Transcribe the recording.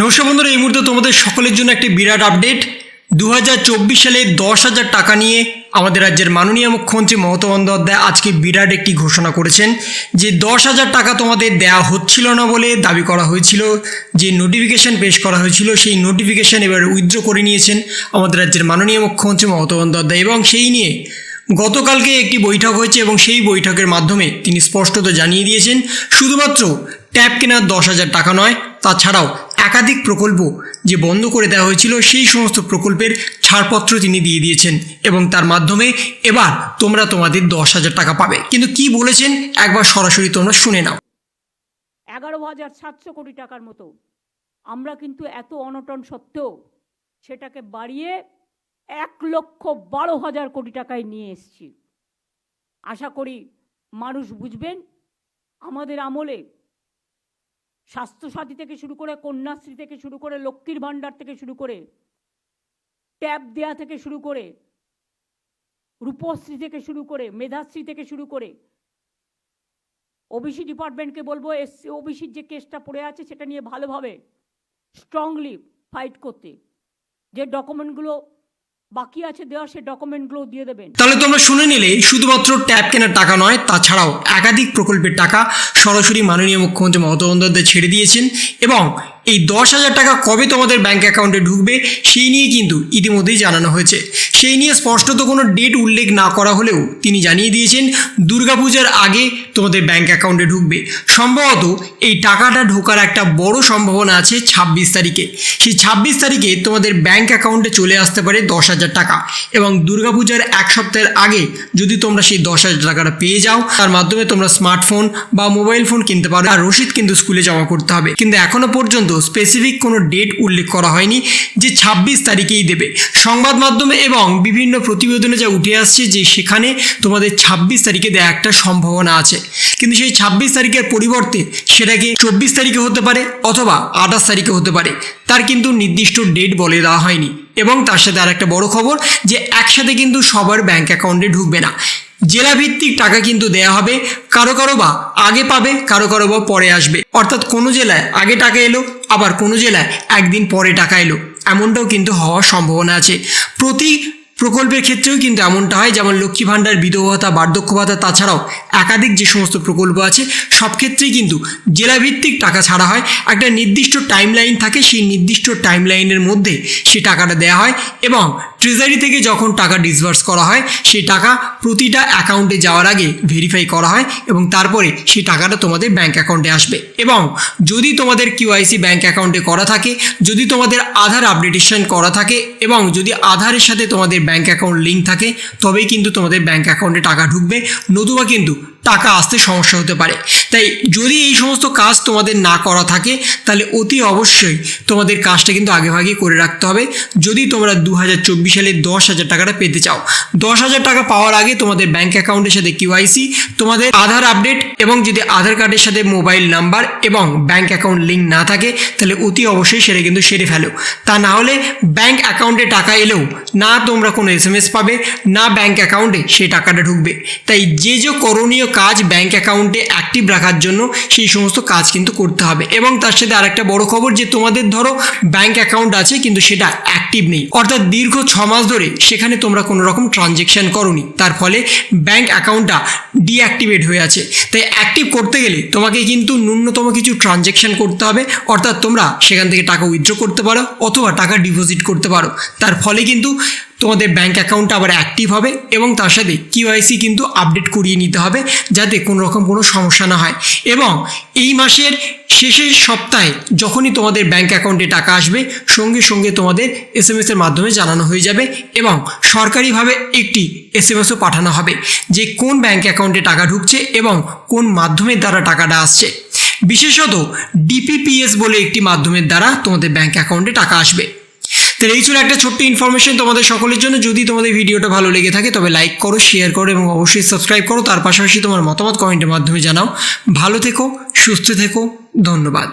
নমস্কার বন্ধুরা, এই মুহূর্তে তোমাদের সকলের জন্য একটি বিরাট আপডেট দু হাজার চব্বিশ সালে দশ হাজার টাকা নিয়ে আমাদের রাজ্যের মাননীয় মুখ্যমন্ত্রী মমতা বন্দ্যোপাধ্যায় আজকে বিরাট একটি ঘোষণা করেছেন যে দশ হাজার টাকা তোমাদের দেওয়া হচ্ছিল না বলে দাবি করা হয়েছিল, যে নোটিফিকেশন পেশ করা হয়েছিল, সেই নোটিফিকেশন এবার উইথড্র করে নিয়েছেন আমাদের রাজ্যের মাননীয় মুখ্যমন্ত্রী মমতা বন্দ্যোপাধ্যায় এবং সেই নিয়ে গতকালকে একটি বৈঠক হয়েছে এবং সেই বৈঠকের মাধ্যমে তিনি স্পষ্টত জানিয়ে দিয়েছেন, শুধুমাত্র ট্যাব কেনার দশ হাজার টাকা নয়, তাছাড়াও একাধিক প্রকল্প যে বন্ধ করে দেওয়া হয়েছিল, সেই সমস্ত প্রকল্পের ছাড়পত্র তিনি দিয়ে দিয়েছেন এবং তার মাধ্যমে এবার তোমরা তোমাদের দশ হাজার টাকা পাবে। কিন্তু কি বলেছেন? একবার সরাসরি তোমরা শুনে নাও। এগারো হাজার সাতশো কোটি টাকার মতো। আমরা কিন্তু এত অনটন সত্ত্বেও সেটাকে বাড়িয়ে এক লক্ষ বারো হাজার কোটি টাকায় নিয়ে এসেছি। আশা করি মানুষ বুঝবেন, আমাদের আমলে স্বাস্থ্যসাথী থেকে শুরু করে কন্যাশ্রী থেকে শুরু করে লক্ষ্মীর ভাণ্ডার থেকে শুরু করে ট্যাব দেয়া থেকে শুরু করে রূপশ্রী থেকে শুরু করে মেধাশ্রী থেকে শুরু করে ওবিসি ডিপার্টমেন্টকে বলব, এসসি, ওবিসির যে কেসটা পড়ে আছে সেটা নিয়ে ভালোভাবে স্ট্রংলি ফাইট করতে। যে ডকুমেন্টগুলো বাকি আছে দেওয়া সেই ডকুমেন্টগুলো দিয়ে দেবেন। তাহলে তোমরা শুনে নিলে শুধুমাত্র ট্যাব কেনার টাকা নয়, তাছাড়াও একাধিক প্রকল্পের টাকা সরাসরি মাননীয় মুখ্যমন্ত্রী মমতা বন্দ্যোপাধ্যায় ছেড়ে দিয়েছেন এবং এই দশ হাজার টাকা কবে তোমাদের ব্যাঙ্ক অ্যাকাউন্টে ঢুকবে, সেই নিয়ে কিন্তু ইতিমধ্যেই জানানো হয়েছে। সেই নিয়ে স্পষ্টত কোনো ডেট উল্লেখ না করা হলেও তিনি জানিয়ে দিয়েছেন, দুর্গাপূজার আগে তোমাদের ব্যাঙ্ক অ্যাকাউন্টে ঢুকবে। সম্ভবত এই টাকাটা ঢোকার একটা বড় সম্ভাবনা আছে ছাব্বিশ তারিখে। সেই ছাব্বিশ তারিখে তোমাদের ব্যাঙ্ক অ্যাকাউন্টে চলে আসতে পারে দশ হাজার টাকা এবং দুর্গাপূজার এক সপ্তাহের আগে যদি তোমরা সেই দশ হাজার টাকাটা পেয়ে যাও, তার মাধ্যমে তোমরা স্মার্টফোন বা মোবাইল ফোন কিনতে পারো। আর রসিদ কিন্তু স্কুলে জমা করতে হবে। কিন্তু এখনও পর্যন্ত স্পেসিফিক কোনো ডেট উল্লেখ করা হয়নি যে ছাব্বিশ তারিখেই দেবে। সংবাদ মাধ্যমে এবং বিভিন্ন প্রতিবেদনে যা উঠে আসছে যে সেখানে তোমাদের ছাব্বিশ তারিখে দেওয়া একটা সম্ভাবনা আছে। কিন্তু সেই ছাব্বিশ তারিখের পরিবর্তে সেটাকে চব্বিশ তারিখে হতে পারে অথবা আঠাশ তারিখে হতে পারে, তার কিন্তু নির্দিষ্ট ডেট বলে দেওয়া হয়নি। এবং তার সাথে আর একটা বড় খবর যে একসাথে কিন্তু সবার ব্যাংক অ্যাকাউন্টে ঢুকবে না। জেলাভিত্তিক টাকা কিন্তু দেয়া হবে, কারও কারও বা আগে পাবে, কারও কারও বা পরে আসবে। অর্থাৎ কোনো জেলায় আগে টাকা এলো আবার কোনো জেলায় একদিন পরে টাকা এলো। এমনটাও কিন্তু হওয়ার সম্ভাবনা আছে। প্রতি প্রকল্পের ক্ষেত্রেও কিন্তু এমনটা হয়, যেমন লক্ষ্মী ভাণ্ডার, বিধবা ভাতা, বার্ধক্য ভাতা, তাছাড়াও একাধিক যে সমস্ত প্রকল্প আছে, সব ক্ষেত্রেই কিন্তু জেলাভিত্তিক টাকা ছাড়া হয়। একটা নির্দিষ্ট টাইম লাইন থাকে, সেই নির্দিষ্ট টাইম লাইনের মধ্যে সেই টাকাটা দেওয়া হয় এবং ট্রেজারি থেকে যখন টাকা ডিসবার্স করা হয়, সেই টাকা প্রতিটা অ্যাকাউন্টে যাওয়ার আগে ভেরিফাই করা হয় এবং তারপরে সেই টাকাটা তোমাদের ব্যাঙ্ক অ্যাকাউন্টে আসবে। এবং যদি তোমাদের কিউআইসি ব্যাঙ্ক অ্যাকাউন্টে করা থাকে, যদি তোমাদের আধার আপডেটেশন করা থাকে এবং যদি আধারের সাথে তোমাদের ব্যাংক অ্যাকাউন্ট লিঙ্ক থাকে তবেই কিন্তু তোমাদের ব্যাঙ্ক অ্যাকাউন্টে টাকা ঢুকবে। নতুবা কিন্তু টাকা আসতে সমস্যা হতে পারে। তাই যদি এই সমস্ত কাজ তোমাদের না করা থাকে, তাহলে অতি অবশ্যই তোমাদের কাজটা কিন্তু আগেভাগে করে রাখতে হবে। যদি তোমরা দু হাজার চব্বিশ সালে দশ হাজার টাকাটা পেতে চাও। দশ হাজার টাকা পাওয়ার আগে তোমাদের ব্যাংক অ্যাকাউন্টের সাথে কিউআইসি তোমাদের আধার আপডেট এবং যদি আধার কার্ডের সাথে মোবাইল নাম্বার এবং ব্যাংক অ্যাকাউন্ট লিঙ্ক না থাকে, তাহলে অতি অবশ্যই সেটা কিন্তু সেরে ফেলো। তা না হলে ব্যাংক অ্যাকাউন্টে টাকা এলেও না তোমরা কোনো এস পাবে, না ব্যাংক অ্যাকাউন্টে সেই টাকাটা ঢুকবে। তাই যে যে করণীয় কাজ ব্যাংক অ্যাকাউন্টে অ্যাক্টিভ রাখার জন্য সেই সমস্ত কাজ কিন্তু করতে হবে। এবং তার সাথে আরেকটা বড় খবর যে, তোমাদের ধরো ব্যাংক অ্যাকাউন্ট আছে কিন্তু সেটা অ্যাক্টিভ নেই। অর্থাৎ দীর্ঘ ছ মাস ধরে সেখানে তোমরা কোনো রকম ট্রানজেকশন করনি। তার ফলে ব্যাংক অ্যাকাউন্টটা ডিঅ্যাক্টিভেট হয়ে আছে। তাই অ্যাক্টিভ করতে গেলে তোমাকে কিন্তু ন্যূনতম কিছু ট্রানজেকশন করতে হবে। অর্থাৎ তোমরা সেখান থেকে টাকা উইথড্র করতে পারো অথবা টাকা ডিপোজিট করতে পারো। তার ফলে কিন্তু তোমাদের ব্যাংক অ্যাকাউন্টটা আবার অ্যাক্টিভ হবে এবং তার সাথে কিউআইসি কিন্তু আপডেট করিয়ে নিতে হবে যাতে কোনো রকম কোনো সমস্যা না হয়। এবং এই মাসের শেষের সপ্তাহে যখনই তোমাদের ব্যাংক অ্যাকাউন্টে টাকা আসবে, সঙ্গে সঙ্গে তোমাদের এস এম এসের মাধ্যমে জানানো হয়ে যাবে এবং সরকারিভাবে একটি এস এম এসও পাঠানো হবে যে কোন ব্যাংক অ্যাকাউন্টে টাকা ঢুকছে এবং কোন মাধ্যমের দ্বারা টাকাটা আসছে। বিশেষত ডিপিপিএস বলে একটি মাধ্যমের দ্বারা তোমাদের ব্যাংক অ্যাকাউন্টে টাকা আসবে। তো এই ছিল একটা ছোট্ট ইনফরমেশন তোমাদের সকলের জন্য। যদি তোমাদের ভিডিওটা ভালো লেগে থাকে, তবে লাইক করো শেয়ার করো এবং অবশ্যই সাবস্ক্রাইব করো। তার পাশাপাশি তোমার মতামত কমেন্টের মাধ্যমে জানাও। ভালো থেকো, সুস্থ থেকো, ধন্যবাদ।